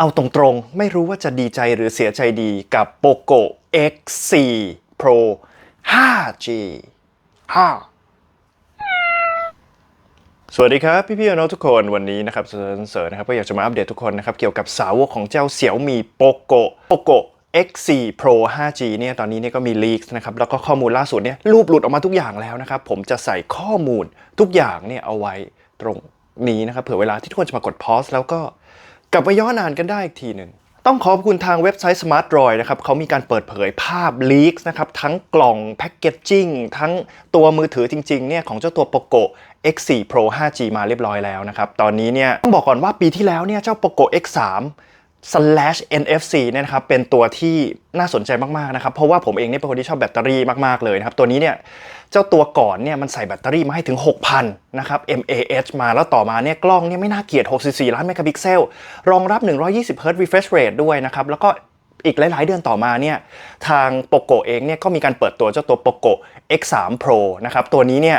เอาตรงๆ ไม่รู้ว่าจะดีใจหรือเสียใจดีกับ POCO X4 Pro 5G 5สวัสดีครับ พี่ๆน้องๆทุกคนวันนี้นะครับเสริญนะครับก็อยากจะมาอัปเดตทุกคนนะครับ เกี่ยวกับสาวกของเจ้าเสี่ยวมี POCO POCO X4 Pro 5G เนี่ยตอนนี้เนี่ยก็มีลีกนะครับแล้วก็ข้อมูลล่าสุดเนี่ยรูปหลุดออกมาทุกอย่างแล้วนะครับ ผมจะใส่ข้อมูลทุกอย่างเนี่ยเอาไว้ตรงนี้นะครับเผื่อเวลาที่ทุกคนจะมากดพอสแล้วก็ กลับมาย้อนอ่านกันได้อีกทีหนึ่งต้องขอบคุณทางเว็บไซต์ Smart Droid นะครับเขามีการเปิดเผยภาพลีกนะครับทั้งกล่องแพ็กเกจจิ้งทั้งตัวมือถือจริงๆเนี่ยของเจ้าตัวโปโก X4 Pro 5G มาเรียบร้อยแล้วนะครับ ตอนนี้เนี่ยต้องบอกก่อนว่าปีที่แล้วเนี่ยเจ้าโปโก X3 slash NFC เนี่ยนะครับเป็นตัวที่น่าสนใจมากๆนะครับเพราะว่าผมเองเนี่ยเป็นคนที่ชอบแบตเตอรี่มากๆเลยนะครับตัวนี้เนี่ยเจ้าตัวก่อนเนี่ยมันใส่แบตเตอรี่มาให้ถึง 6,000นะครับ mAh มาแล้วต่อมาเนี่ยกล้องเนี่ยไม่น่าเกลียด64 ล้านเมกะพิกเซล รองรับ 120 Hz refresh rate ด้วยนะครับแล้วก็ อีกหลาย ๆ เดือนต่อมาเนี่ยทางโปโกเองเนี่ยก็มีการเปิดตัวเจ้าตัวโปโก X3 Pro นะครับตัวนี้เนี่ย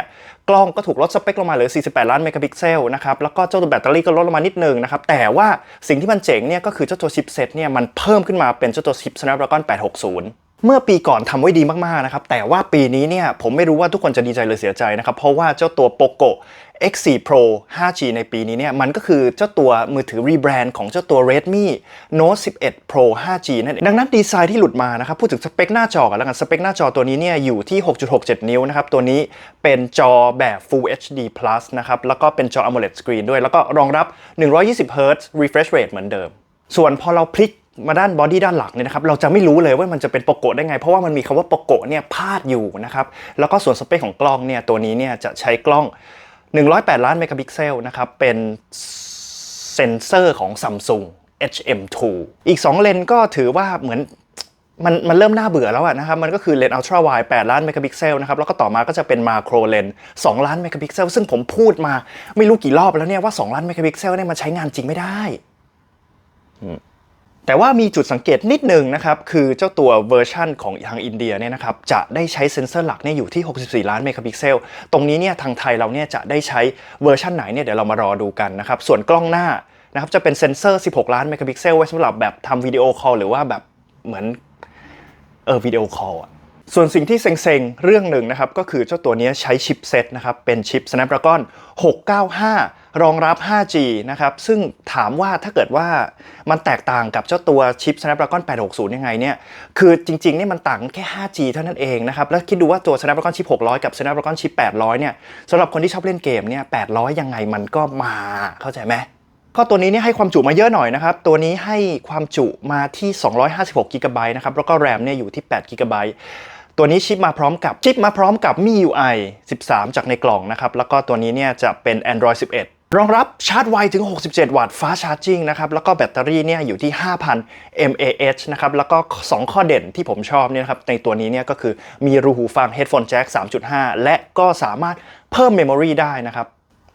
กล้องก็ถูกลดสเปคลงมาเหลือ 48 ล้านเมกะพิกเซลนะครับแล้วก็เจ้าตัวแบตเตอรี่ก็ลดลงมานิดนึงนะครับแต่ว่าสิ่งที่มันเจ๋งเนี่ยก็คือเจ้าตัวชิปเซ็ตเนี่ยมันเพิ่มขึ้นมาเป็นเจ้าตัวชิป Snapdragon 860 เมื่อปีก่อนทำไว้ดีมากๆนะครับ แต่ว่าปีนี้เนี่ยผมไม่รู้ว่าทุกคนจะดีใจหรือเสียใจนะครับ เพราะว่าเจ้าตัว POCO X4 Pro 5G ในปีนี้เนี่ยมันก็คือเจ้าตัวมือถือรีแบรนด์ของเจ้าตัว Redmi Note 11 Pro 5G นั่นเองดังนั้นดีไซน์ที่หลุดมานะครับ พูดถึงสเปคหน้าจอกันแล้วกัน สเปคหน้าจอตัวนี้เนี่ยอยู่ที่ 6.67 นิ้วนะครับ ตัวนี้เป็นจอแบบ Full HD Plus นะครับ แล้วก็เป็นจอ AMOLED Screen ด้วย แล้วก็รองรับ 120 Hz refresh rate เหมือนเดิม ส่วนพอเราพลิก มาด้านบอดี้ด้านหลังเนี่ยนะครับเราจะไม่รู้เลยว่ามันจะเป็นโปโกะได้ไง เพราะว่ามันมีคำว่าโปโกะเนี่ยพาดอยู่นะครับแล้วก็ส่วนสเปคของกล้องเนี่ยตัวนี้เนี่ยจะใช้กล้อง 108 ล้านเมกะพิกเซลนะครับเป็นเซนเซอร์ของ Samsung HM2 อีก 2 เลนก็ถือว่าเหมือนมันมันเริ่มน่าเบื่อแล้วอะนะครับ มันก็คือเลนส์อัลตร้าไวด์8ล้านเมกะพิกเซลนะครับ แล้วก็ต่อมาก็จะเป็นมาโครเลนส์2ล้านเมกะพิกเซล ซึ่งผมพูดมาไม่รู้กี่รอบแล้วเนี่ยว่า 2 ล้านเมกะพิกเซลเนี่ยมันใช้งานจริงไม่ได้ แต่ว่ามีจุดสังเกตนิดหนึ่งนะครับ คือเจ้าตัวเวอร์ชั่นของทางอินเดียเนี่ยนะครับจะได้ใช้เซ็นเซอร์หลักเนี่ยอยู่ที่ 64 ล้านเมกะพิกเซล ตรงนี้เนี่ยทางไทยเราเนี่ยจะได้ใช้เวอร์ชันไหนเนี่ยเดี๋ยวเรามารอดูกันนะครับ ส่วนกล้องหน้านะครับจะเป็นเซ็นเซอร์ 16 ล้านเมกะพิกเซลไว้สำหรับแบบทำวิดีโอคอลหรือว่าแบบเหมือนเออวิดีโอคอลอะส่วนสิ่งที่เซ็งๆ เรื่องหนึ่งนะครับ ก็คือเจ้าตัวนี้ใช้ชิปเซตนะครับ เป็นชิป Snapdragon 695 รองรับ 5G นะครับ ซึ่งถามว่าถ้าเกิดว่ามันแตกต่างกับเจ้าตัวชิป Snapdragon 860 ยังไงเนี่ย คือจริงๆเนี่ยมันต่างแค่ 5G เท่านั้นเองนะครับ แล้วคิดดูว่าตัว Snapdragon ชิป 600 กับ Snapdragon ชิป 800 เนี่ยสำหรับคนที่ชอบเล่นเกมเนี่ย 800 ยังไงมันก็มา เข้าใจไหมก็ตัวนี้เนี่ยให้ความจุมาเยอะหน่อยนะครับ ตัวนี้ให้ความจุมาที่ 256 g b นะครับ แล้วก็แรมเนี่ยอยู่ที่ 8 g b ตัวนี้ชิปมาพร้อมกับชิปมาพร้อมกับ MIUI 13 จากในกล่องนะครับ แล้วก็ตัวนี้เนี่ยจะเป็น Android 11 รองรับชาร์จไวถึง 67 วัตต์ฟ้าชาร์จิ่งนะครับ แล้วก็แบตเตอรี่เนี่ยอยู่ที่ 5,000 mAh นะครับ แล้วก็ 2 ข้อเด่นที่ผมชอบเนี่ยครับในตัวนี้เนี่ยก็คือมีรูหูฟัง Headphone Jack 3.5 และก็สามารถเพิ่มเมมโมรีได้นะครับ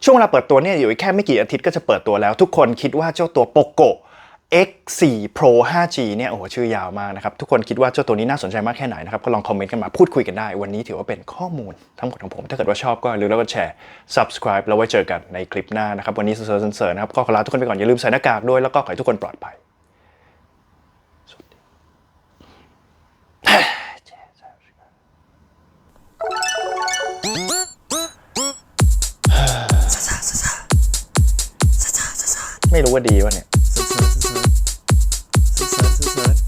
ช่วงเวลาเปิดตัวเนี่ยอยู่แค่ไม่กี่อาทิตย์ก็จะเปิดตัวแล้ว ทุกคนคิดว่าเจ้าตัวโปโก X4 Pro 5G เนี่ยโอ้โหชื่อยาวมากนะครับ ทุกคนคิดว่าเจ้าตัวนี้น่าสนใจมากแค่ไหนนะครับ ก็ลองคอมเมนต์กันมาพูดคุยกันได้ วันนี้ถือว่าเป็นข้อมูลทั้งหมดของผม ถ้าเกิดว่าชอบก็อย่าลืมแล้วก็แชร์ subscribe แล้วไว้เจอกันในคลิปหน้านะครับ วันนี้เซอร์เซอร์นะครับก็ขอลาทุกคนไปก่อนอย่าลืมใส่หน้ากากด้วยแล้วก็ขอให้ทุกคนปลอดภัยไม่รู้ว่าดีวะเนี่ย side to side, side.